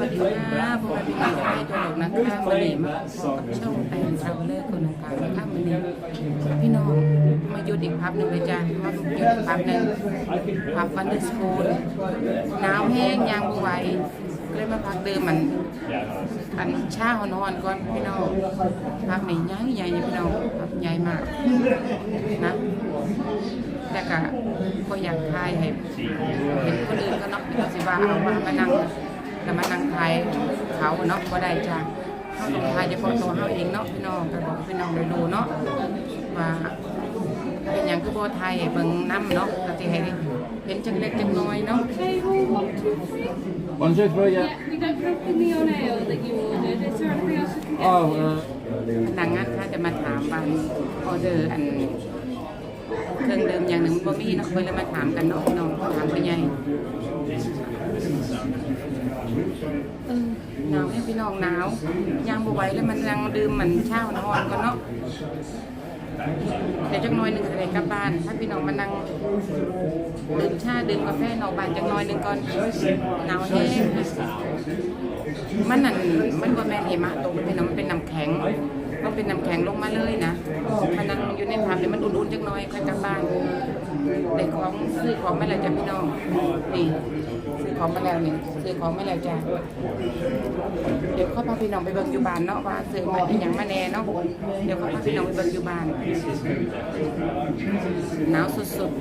วัสดีค่ะพวกเราพี่น้องได้ตัวหลงนะคะมาเนมาพบกับช่องแตนทราเวลเลอร์คนต่างๆนะคะวันนี้พี่น้องมาหยุดอีกพับหนึ่งเลยจ้ะมาหยุดอีกพับหนึ่งพับฟันเดอร์สกูลหนาวแห้งยางบไหวเลยมาพักเดิมมันอันเช้านอนก่อนพี่น้องพักนี่ใหญ่ใหญ่พี่น้องพักใหญ่มากนะแต่ก็ก็อยากทายให้เห็นคนอื่นก็นาะเราสิว่าเอามามานั่ง แล้วมานั่งทายเขาเนาะก็ได้จ้ะเขาต้องทายเฉพาะตัวเขาเองเนาะพี่น้องก็บอกพี่น้องได้รู้เนาะว่าเป็นอย่างคือโบไทยเบิ่งน้ำเนาะก็สิให้เห็นจังเล็กจังน้อยเนาะ Table one, two, three. One, two, three, yeah. Yeah, we don't have the neon ale that you ordered. Is there anything else we can get? Oh, for you? uh, พนักงานเขาจะมาถามวันออเดอร์อันเครื่องดื่มอย่างหนึ่งบ่มีเนาะเพิ่นเลยมาถามกันเนาะพี่น้องถามพ่อใหญ่ เออหนาวให้พี่น้องหนาวยางบ่ไหวแล้วมันยังดื่มมันเช้านอนกันเนาะเดี๋ยวจักน้อยหนึ่งจะได้กลับบ้าน ถ้าพี่น้องมานั่งดื่มชาดื่มกาแฟนอกบ้านจักน้อยหนึ่งก่อนหนาวแห้งมันนั่นมันบ่แม่นหิมะตกเป็นน้ำมันเป็นน้ำแข็งมันเป็นน้ำแข็งลงมาเลยนะมันนั่งอยู่ในผับเดี๋ยมันอุ่นๆจักน่อยค่อยกลับบ้านได้ของซื้อของไมาแล้วจ้ะพี่น้องนี่ ของมาแล้วนี่ซื้อของมาแล้วจ้ะเดี๋ยวข้าพาพี่น้องไปเบิ่งอยู่บ้านเนาะว่าซื้อมาเป็นหยังมาแน่เนาะเดี๋ยวข้าพาพี่น้องไปเบิ่งอยู่บ้านหนาวสุดๆ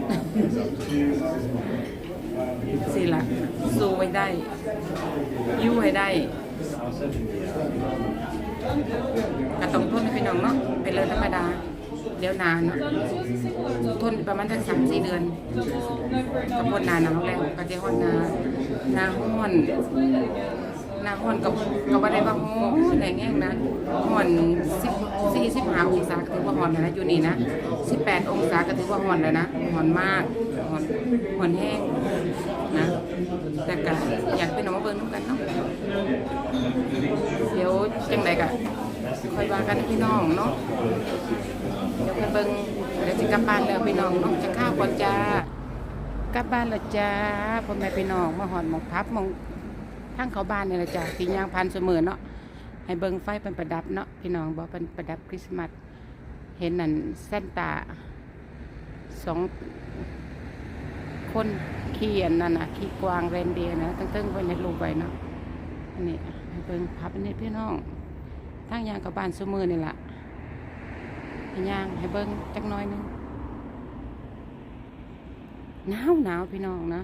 สิละสู้ไว้ได้ยู่ให้ได้ก็ต้องทนพี่น้องเนาะเป็นเรื่องธรรมดาเดี๋ยวนานเนาะทนประมาณสักสามสี่เดือนก็พ้นนาหนาแล้วก็จะฮ้อนนาห นาฮ้อนหนาฮ้อนกับกับอะไรบ้างฮ้อนอะไรเงี้ยนะฮ้อนสิบสี่สิบห้าองศาก็ถือว่าฮ้อนแล้วนะอยู่นี่นะสิบแปดองศาก็ถือว่าฮ้อนแล้วนะฮ้อนมากฮ้อนฮ้อนแห้งนะแต่ก็อยากเป็นน้องมาเบิ่งน้ำกันเนาะเดี๋ยวจังไดก็ค่อยว่ากันพี่น้องเนาะเดี๋ยวไปเบิ่งเดี๋ยวจะกลับบ้านแล้วพี่น้องน้องจะข้าวก่อนจ้า กลับบ้านแล้วจ้าพ่อแม่พี่น้องมาหอนมองพับมองทั้งเขาบ้านนี่แหละจ้าตียางพันเสมอเนาะให้เบิ่งไฟเป็นประดับเนาะพี่น้องบอกเป็นประดับคริสต์มาสเห็นนั่นเส้นตาสองคนเขี่อันนั่นน่ะขี่กวางเรนเดียนะตั้งตึ้งไว้ในรูปไว้เนาะอันนี้ให้เบิ่งพับอันนี้พี่น้องทั้งยางกับบ้านเสมอนี่แหละให้ย่างให้เบิ้งจักน้อยนึง หนาวหนาวพี่น้องนะ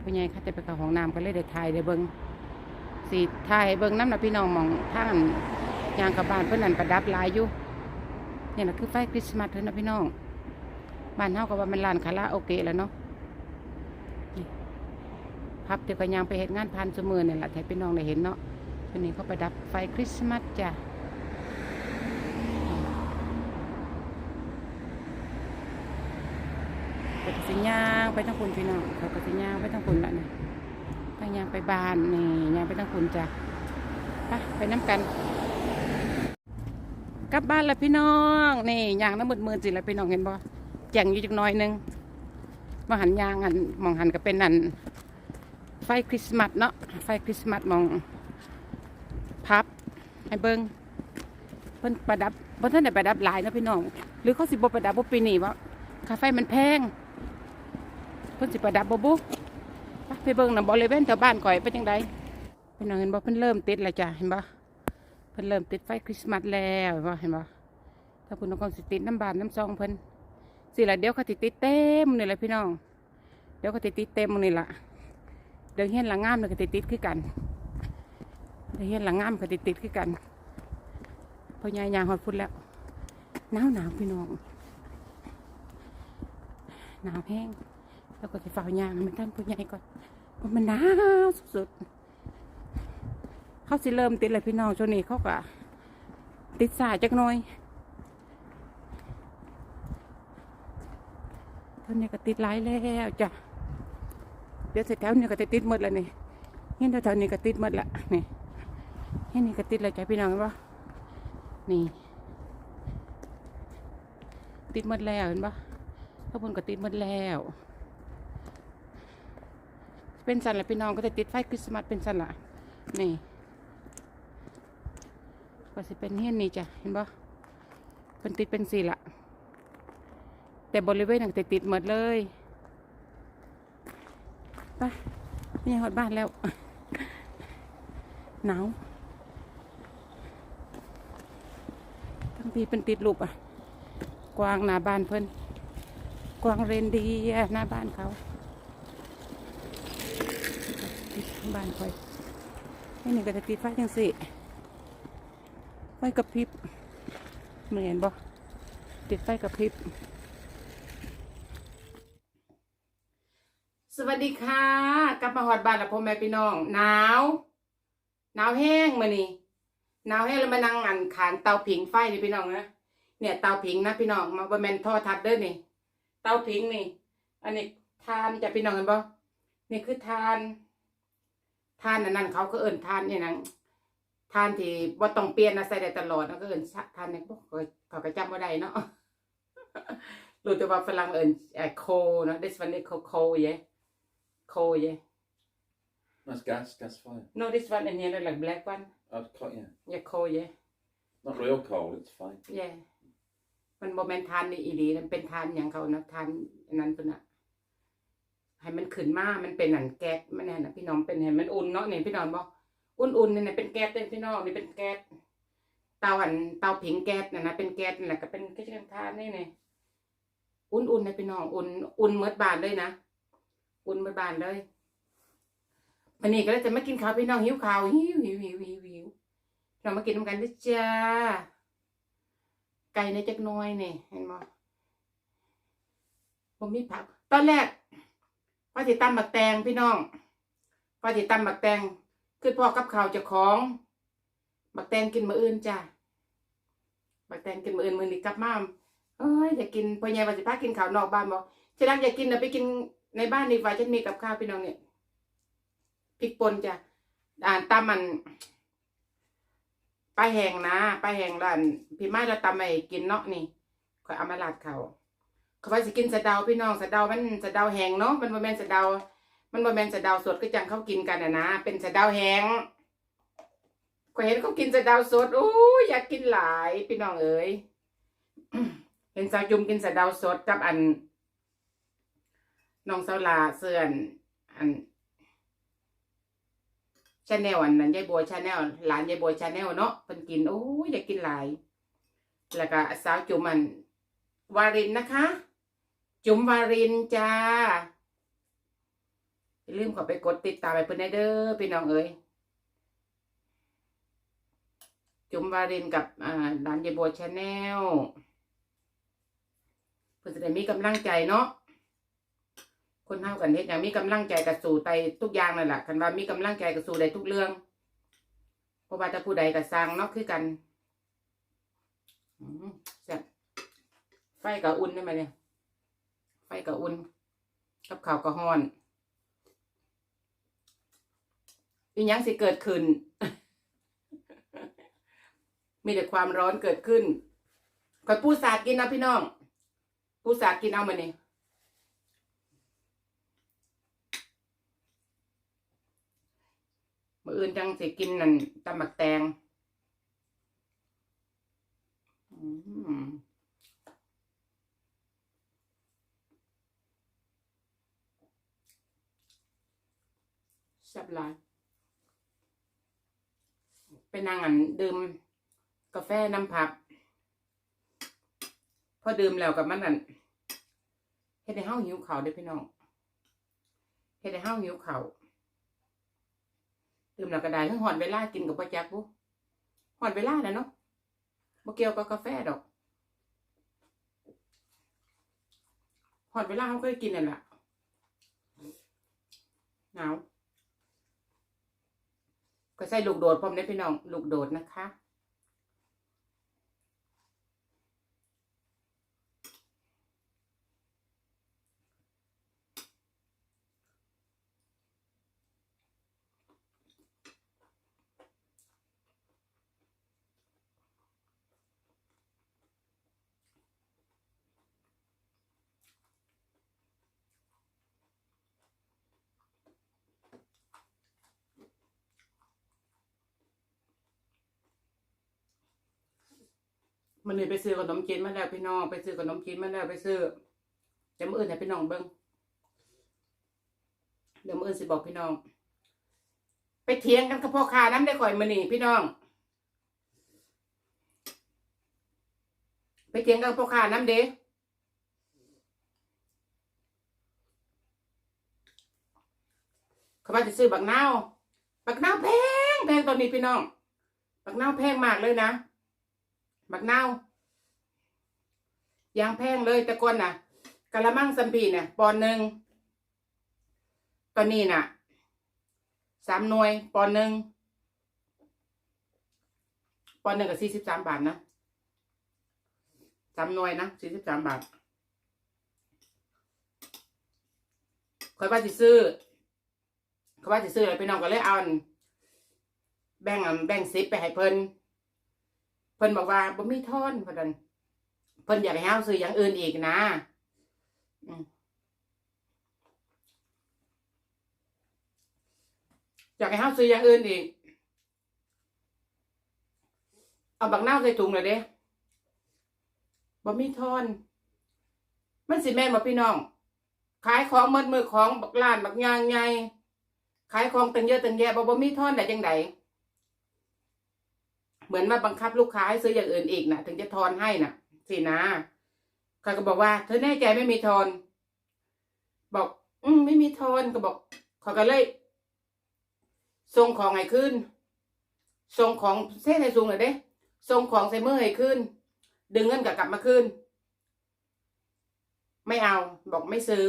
พ่อใหญ่เขาจะไปเข้าห้องน้ำก็เลยได้ถ่ายได้เบิ้งสีถ่ายเบิ้งน้ำนะพี่น้องมองท่านยางกับบ้านเพื่อนนั่นประดับลายอยู่เนี่ยนะคือไฟคริสต์มาสเถอะนะพี่น้องบ้านเฮาก็ว่ามันลานคาราโอเกะแล้วเนาะนี่พับเดี๋ยวก็ยางไปเห็นงานพันสมือเนี่ยแหละให้พี่น้องได้เห็นเนาะวันนี้เขาประดับไฟคริสต์มาสจ้ะ ไป สิย่างไปทั้งคุณพี่น้องเขาก็สิย่างไปทั้งคุณละนะไปย่างไปบ้านนี่ย่างไปทั้งคุณจ้ะไปไปน้ำกัน กลับบ้านละพี่น้องนี่ย่างน้ำมืดมืดสิละพี่น้องเห็นบ่แจ่งอยู่จักหน้อยหนึงมาหันย่างอันมองหันก็เป็นอันไฟคริสต์มาสเนาะไฟคริสต์มาสมองพับให้เบิ้งเพิ่นประดับเพิ่นท่านได้ประดับหลายนะพี่น้อง หรือเขาสิบ่ประดับบ่ปีนี้วะค่าไฟมันแพง เพิ่นสิประดับบ่บุไปไปเบิ่งน่ะบ่เลเว้นแถวบ้านก่อยเป็นจังไดพี่น้องเห็นบ่เพิ่นเริ่มติดแล้วจ้ะเห็นบ่เพิ่นเริ่มติดไฟคริสต์มาสแล้วเห็นบ่เห็นบ่ถ้าคุณต้องการสิติดน้ำบานน้ำซองเพิ่นสิละเดี๋ยวเขาสิติดเต็มนี่แหละพี่น้อง เดี๋ยวเขาสิติดเต็มนี่ล่ะเดี๋ยวเฮียนหลังงามเนี่ยก็สิติดคือกันเดี๋ยวเฮียนหลังงามก็สิดติดคือกันพ่อใหญ่ยางฮอดพุ่นแล้วหนาวหนาวพี่น้องหนาวแห้ง แล้วก็จะฝ่าวยางมันท่านผู้ใหญ่ก่อนมันหนาวสุดๆเขาสิเริ่มติดเลยพี่น้องช่วงนี้เขาก็ติดสายจักหน่อยตอนนี้ก็ติดหลายแล้วจ้ะเดี๋ยวแล้วเนี่ยก็จะติดหมดแล้วนี่เห็นแถวๆนี้ก็ติดหมดละนี่เห็นนี่ก็ติดแล้วจ้ะพี่น้องเห็นปะนี่ ติดหมดแล้วเห็นปะถ้าบนก็ติดหมดแล้ว เป็นสันละพี่น้องก็จะติดไฟคริสต์มาสเป็นสันละนี่ก็สิเป็นเฮียนนี่จ้ะเห็นปะเป็นติดเป็นสี่ละแต่บริเวณต่างติดหมดเลยไปนี่หอดบ้านแล้ว หนาวทั้งทีเป็นติดลูกอะ กวางหน้าบ้านเพิ่นกวางเรนดีหน้าบ้านเขา บ้านคอยนี่นี่ก็จะติดไฟจังสิไฟกระพริบเหมือนบ่ติดไฟกระพริบ สวัสดีค่ะ กลับมาหอดบ้านแล้วพ่อแม่พี่น้อง หนาว หนาวแห้งมานี่หนาวแห้งแล้วมานั่งอันขานเตาผิงไฟนี่พี่น้องนะ เนี่ยเตาผิงนะพี่น้อง มาบะแมนท่อทัดเด้อนี่ เตาผิงนี่ อันนี้ทานจะพี่น้องเห็นบ่นี่คือทาน ทานอันนั้นเขาก็เอิ่นทานเนี่ยนะทานที่บ่ต้องเปลี่ยนนะใส่ได้ตลอดนะก็เอิ่นทานเนี่ยพวกเขาก็จำบ่ได้เนาะรู้แต่ว่าฝรั่งเอิ่นไอ้โคเนาะ this one is coal coal yeah coal yeah That's gas, gas fire. no this one and here like black one I'd cut yeah. yeah coal yeah Not real coal, it's fine. yeah มันบ่แม่นทานนี่อีหลีมันเป็นทานอย่างเขานะทานอันนั้นตัวน่ะ ให้มันขึ้นมา มันเป็นอันแก๊สมันนั่นะพี่น้องเป็นให้มันอุ่นเนาะเนี่ยพี่น้องบอกอุ่นๆนี่น่ะเป็นแก๊สเด้อพี่น้องนี่เป็นแก๊สเตาอันเตาผิงแก๊สน่ะนะเป็นแก๊สนั่นแหละก็เป็นก็จะทานนี่เนี่ยอุ่นๆนะพี่น้องอุ่นอุ่นเมื่อบานเลยนะอุ่นเมื่อบานเลยวันนี้ก็เลยจะมากินข้าวพี่น้องหิวข้าวหิวหิวหิวหิวหิวเรามากินน้ำกันด้วยจ้าไก่ในจักหน้อยนี่เห็นบ่ผมมีผัก ตอนแรก ว่าสิตำบักแตงพี่น้องว่าสิตำบักแตงคือพ่อกับข้าวจะของบักแตงกินมื้ออื่นจ้าบักแตงกินมื้ออื่นมื้อนี้กลับมาเอ้ยอยากกินพ่อใหญ่ว่าสิพากินข้าวนอกบ้านบอกฉะนั้นอยากกินน่ะไปกินในบ้านดีกว่าฉันมีกับข้าวพี่น้องเนี่ยพริกป่นจ้ะอ่าตำมันปลาแห้งนะปลาแห้งร้านพี่ไม้เราตำไอ้กินเนาะนี่ข่อยเอามาลาดเขา เขาว่าสิกินสะเดาพี่น้องสะเดามันสะเดาแห้งเนาะมันบ่แม่นสะเดา มันบ่แม่นสะเดาสดคือจังเขากินกันน่ะนะเป็นสะเดาแห้งก็เห็นเขากินสะเดาสดโอ้ยอยากกินหลายพี่น้องเอ๋ยเห็นสาวจุ่มกินสะเดาสดกับอันน้องสาวลาเสื่อนอันชาแนลอันนั้นยายบัวชาแนลหลานยายบัวชาแนลเนาะเพิ่นกินโอ้ยอยากกินหลาย แล้วก็สาวจุ่มอันวารินนะคะ จุ๋มวารินจ้าอย่าลืมขอไปกดติดตามไปเพื่อนได้เด้อพี่น้องเอ๋ยจุ๋มวารินกับอ่าดานเยบัวชาแนลเพื่อจะได้มีกำลังใจเนาะคนเท่ากันเฮ็ดอย่างมีกำลังใจกับสู่ไปทุกอย่างนั่นแหละคันว่ามีกำลังใจกับสู่ได้ทุกเรื่องเพราะว่าจะผู้ใดกับสร้างเนาะคือกันแซ่บไฟกับอุ่นได้ไหมเนี่ย ไฟกับอุ่น กับข่าวกับฮ้อนอีหยังสิเกิดขึ้น มีแต่ความร้อนเกิดขึ้นคอยปูสาดกินนะพี่น้อง ปูสาดกินเอามาเนี่ยมื่ออื่นจังสิกินนั่นตำหมักแตงอืม แซ่บหลายไปนั่งอันดื่มกาแฟน้ำผัก พอดื่มแล้วกับมันนั่นเฮ็ดให้เฮาหิวเขาวเด้พี่น้องเฮ็ดให้เฮาหิวเขาดื่มแล้วก็ได้ทั้งหอนเวลากินกับบ่จักบุหอนเวลาแหละเนาะบ่เกี่ยวกับกาแฟดอกหอนเวลาเฮาเคยกินนั่นแหละหนาว ก็ใส่ลูกโดดพร้อมได้พี่น้องลูกโดดนะคะ มันนี่ไปซื้อขนมจีนมาแล้วพี่น้องไปซื้อขนมจีนมาแล้วไปซื้อเดี๋ยวมื้ออื่นให้พี่น้องเบิ่งเดี๋ยวมื้ออื่นสิบอกพี่น้อง ไปเถียงกันกับพ่อค้าน้ำได้ก่อยมื้อนี้พี่น้อง ไปเถียงกันพ่อค้าน้ำเด้เขาว่าจะซื้อบักนาวบักนาวแพงแพงตอนนี้พี่น้องบักนาวแพงมากเลยนะ บักนาวยางแพงเลยแต่ก่อนน่ะกะละมังสัมพีเนี่ยปอนหนึ่งตอนนี้น่ะสามหน่วยปอนหนึ่งปอนหนึ่งกับสี่สิบสามบาทนะสามหน่วยนะสี่สิบสามบาทคอยว่าสิซื้อคอยว่าสิซื้ออะไรไปน้องก็เลยเอาอันแบ่งแบ่งซิปไปให้เพิ่น เพิ่นบอกว่าบ่มีทอนเพิ่นนั่นเพิ่นอยากให้เฮาซื้ออย่างอื่นอีกนะอยากให้เฮาซื้ออย่างอื่นอีก เอาบักนาวใส่ถุงเลยเด้บ่มีทอน มันสิแม่นบ่พี่น้อง ขายของหมดมือของบักล้านบักยางใหญ่ขายของตั้งเยอะตั้งแยะบ่บ่มีทอนได้จังได เหมือนมาบังคับลูกค้าให้ซื้ออย่างอื่นอีกนะถึงจะทอนให้นะสินะเขาก็บอกว่า เธอแน่ใจไม่มีทอน บอก อืมไม่มีทอนก็บอกเขาก็เลยส่งของให้ขึ้นส่งของเส้นให้สูงเลยเด้ส่งของใส่มือให้ขึ้น ดึงเงินกลับกลับมาขึ้น ไม่เอา บอกไม่ซื้อ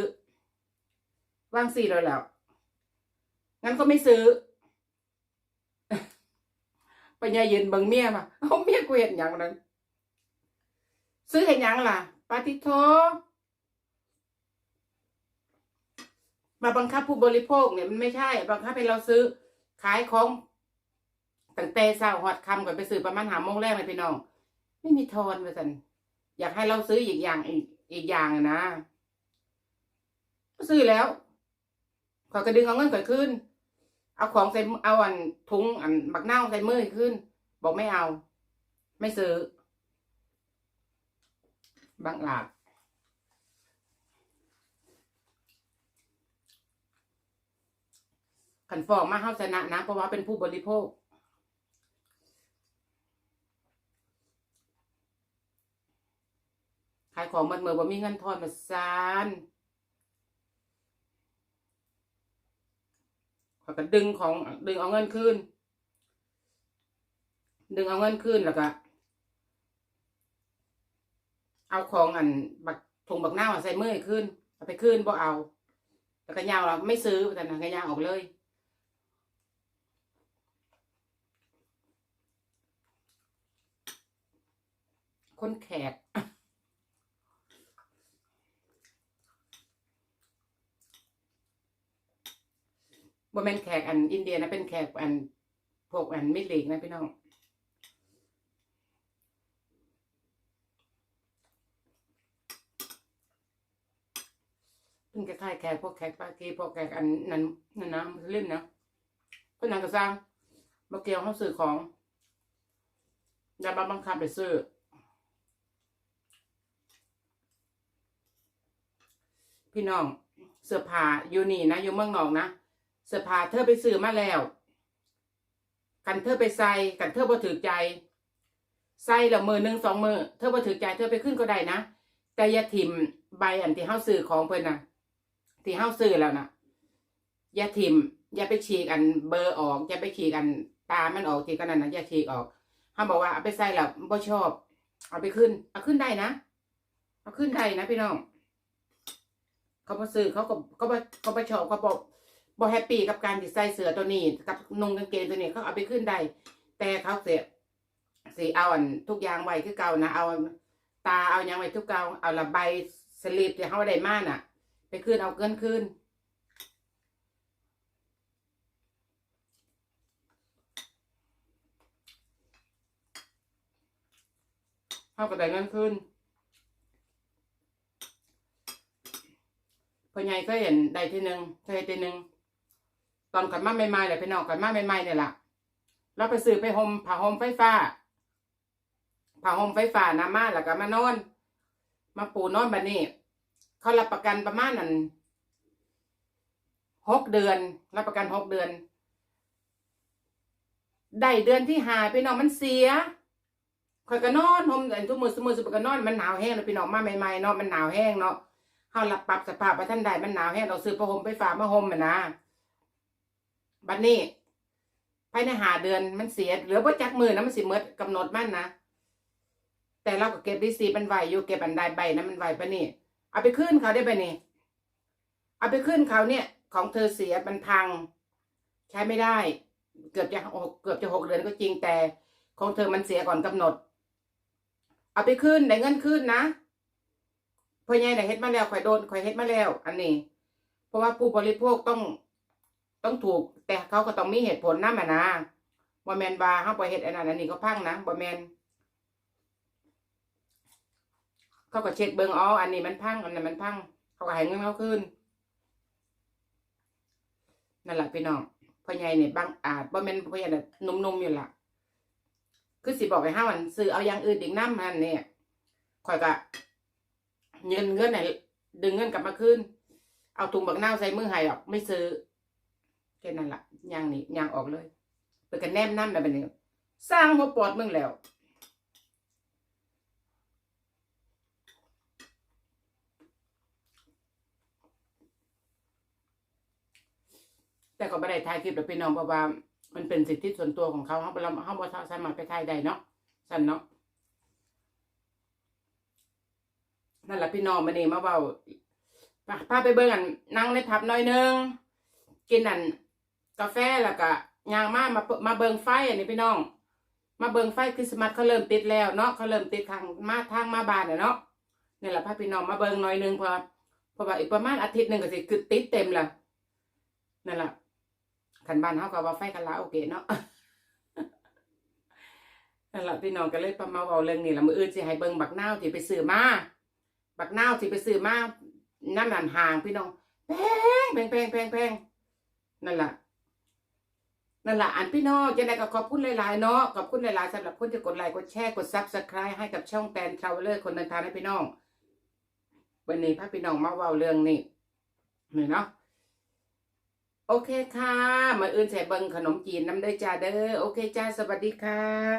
ว่างสี่เลยแล้วงั้นก็ไม่ซื้อ ไปยายยืนเบิ่งเมียมาเอาเมียกูเห็นอย่างนั้นซื้อเห็นอย่างล่ะปาติโทมาบังคับผู้บริโภคเนี่ยมันไม่ใช่ บังคับให้เราซื้อขายของตั้งแต่เช้าหอดคำก่อนไปซื้อประมาณหาโมงแรกเลยพี่น้อง ไม่มีทอนเลยสันอยากให้เราซื้ออีกอย่างอีกอีกอย่างนะ ซื้อแล้วขอยก็ดึงเอาเงินก่อนขึ้น เอาของใส่เอาอันถุงอันบักเน่าใส่มือขึ้น บอกไม่เอา ไม่ซื้อบังหลาดขันฟองมาเข้าชนะนะเพราะว่าเป็นผู้บริโภค ขายของมันเมื่อว่ามีเงินทอนมาซาน เขาก็ดึงของดึงเอาเงินคืนดึงเอาเงินคืนแล้วก็เอาของอันบักถุงบักหน้าใส่มือให้ขึ้นเอาไปขึ้นบ่เอาแล้วก็ยาวเราไม่ซื้อแต่นะก็ยาวออกเลยคนแขก บ่แม่นแขกอันอินเดียนะเป็นแขกอันพวกอันมิดเลกนะพี่น้องเป็นคล้ายๆแขกพวกแขกปากีพวกแขกอันนั้นนั่นนะมุสลิมนะเพื่นนังก็สร้างมาเกี่ยวเขาซื้อของย่ามาบังคับไปซื้อพี่น้องเสื้อผ้าอยู่นี่นะอยู่เมืองนอกนะ เสื้อผ้าเธอไปซื้อมาแล้วกันเธอไปใส่กันเธอบ่ถือใจใส่ละมือหนึ่งสองมือเธอบ่ถือใจเธอไปขึ้นก็ได้นะแต่อย่าถิ่มใบอันที่เฮาซื้อของเพิ่นนะที่เฮาซื้อแล้วนะอย่าถิ่มอย่าไปฉีกอันเบอร์ออกอย่าไปฉีกอันตามันออกทีกันนั่นนะอย่าฉีกออกเขาบอกว่าเอาไปใส่แล้วบ่ชอบ เอาไปขึ้น เอาขึ้นได้นะเอาขึ้นได้นะพี่น้องเขามาซื้อเขาก็เขาบ่เขาบ่ชอบเขาบอก บ่แฮปปี้กับการที่ใส่เสื้อตัวนี้กับนุ่งกางเกงตัวนี้เขาเอาไปขึ้นได้แต่เขาเสียสีเอาอันทุกอย่างไว้คือเก่านะเอาตาเอายังไว้ทุกเก่าเอาละใบสลิปที่เขาได้มาน่ะ ไปขึ้นเอาเกินขึ้นเขาก็ได้เงินขึ้นพ่อใหญ่ก็เห็นได้ทีหนึ่งเคยทีหนึ่ง ตอนกันมาใหม่ๆเลยพี่น้องกันมาใหม่ๆเนี่ยล่ะเราไปซื้อไปห่มผ้าห่มไฟฟ้าผ้าห่มไฟฟ้านามาแล้วก็มานอน มาปูนอนบัดนี้ เขารับประกันประมาณนั้นหกเดือน รับประกันหกเดือน ได้เดือนที่หายพี่น้องมันเสียคอยก็นอนห่มอันทุกมือสมือสุบก็นอนมันหนาวแห้งเลยพี่น้องมาใหม่ๆเนาะมันหนาวแห้งเนาะเขารับปรับสภาพไปท่านใดมันหนาวแห้งเราซื้อผ้าห่มไฟฟ้ามาห่มมันนะ บัดนี้ภายในหาเดือนมันเสียเหลือบ่จักมือนะมันสิเมดกำหนดมันนะแต่เราก็เก็บดีซีมันไหวอยู่เก็บอันใดใบนะมันไหวปะนี่เอาไปขึ้นเขาได้ปะนี่เอาไปขึ้นเขาเนี่ย ของเธอเสียมันพัง ใช้ไม่ได้ เกือบจะหกเกือบจะหกเดือนก็จริงแต่ ของเธอมันเสียก่อนกำหนด เอาไปขึ้นได้เงินขึ้นนะพ่อใหญ่ได้เฮ็ดมาแล้วข่อยโดนข่อยเฮ็ดมาแล้ว อันนี้ เพราะว่าผู้บริโภคต้อง ต้องถูก แต่เขาก็ต้องมีเหตุผลนะแม่นะบ่แมนบาเฮาบ่อยเฮ็ดอันนั้นอันนี้ก็พังนะบ่แมนเขาก็เช็คเบิงอ๋ออันนี้มันพังอันนั้นมันพัง เขาก็ให้เงินเขาคืนนั่นแหละพี่น้องพ่อใหญ่เนี่ยบางอาจบ่แม่นพ่อใหญ่น่ะนุ่มๆอยู่ล่ะ คือสิบอกให้ห้าวันซื้อเอาอย่างอื่นอีกน้ำมันเนี่ยข่อยก็เงินเงินไหนดึงเงินกลับมาคืนเอาถุงบักเน่าใส่มือห้หรอกไม่ซื้อ แค่นั้นละยางนี่ยางออกเลยเปิดกันแนมน้ำแบบนี้สร้างหัวปอดมึงแล้วแต่ก็ไม่ได้ถ่ายคลิปหรอกพี่น้องเพราะว่ามันเป็นสิทธิส่วนตัวของเขาเขาเราเขาบ่สามารถไปถ่ายได้เนาะสั่นเนาะนั่นแหละพี่น้องมาเนี่มาเบาพาพาไปเบิ่งอันนั่งในผับน่อยนึงกินอัน กาแฟแล้วก็ยางมามามาเบิงไฟอันนี้พี่น้อง มาเบิงไฟคริสต์มาสเขาเริ่มติดแล้วเนาะเขาเริ่มติดทางมาทางมาบานเนาะนี่แหละพาพี่น้องมาเบิงหน่อยหนึงเพอเพราะว่าอีกประมาณอาทิตย์หนึ่งก็สิคือติดเต็มละนั่นแหละขันบ้านเฮาก็ว่าไฟกันละโอเคเนาะนั่นแหละพี่น้องก็เลยประมาเว้าเรื่องนี้ละมืออื่นสิให้เบิงบักนาวที่ไปซื้อมาบักนาวที่ไปซื้อมานั่นนั่นห่างพี่น้องแพงแพงแพงแพงนั่นแหละ นั่นล่ะอันพี่น้องยังไงก็ขอบคุณหลายๆเนาะขอบคุณหลายๆสำหรับคนที่กดไลค์กดแชร์กดซับสไครต์ให้กับช่องแตนทราเวลเลอร์คนเดินทางให้พี่น้อง วันนี้พาพี่น้องมาเว้าเรื่องนี้นี่เนาะโอเคค่ะ มาอื่นใส่เบิงขนมจีนน้ำได้อจ้าเด้อโอเคจ้าสวัสดีค่ะ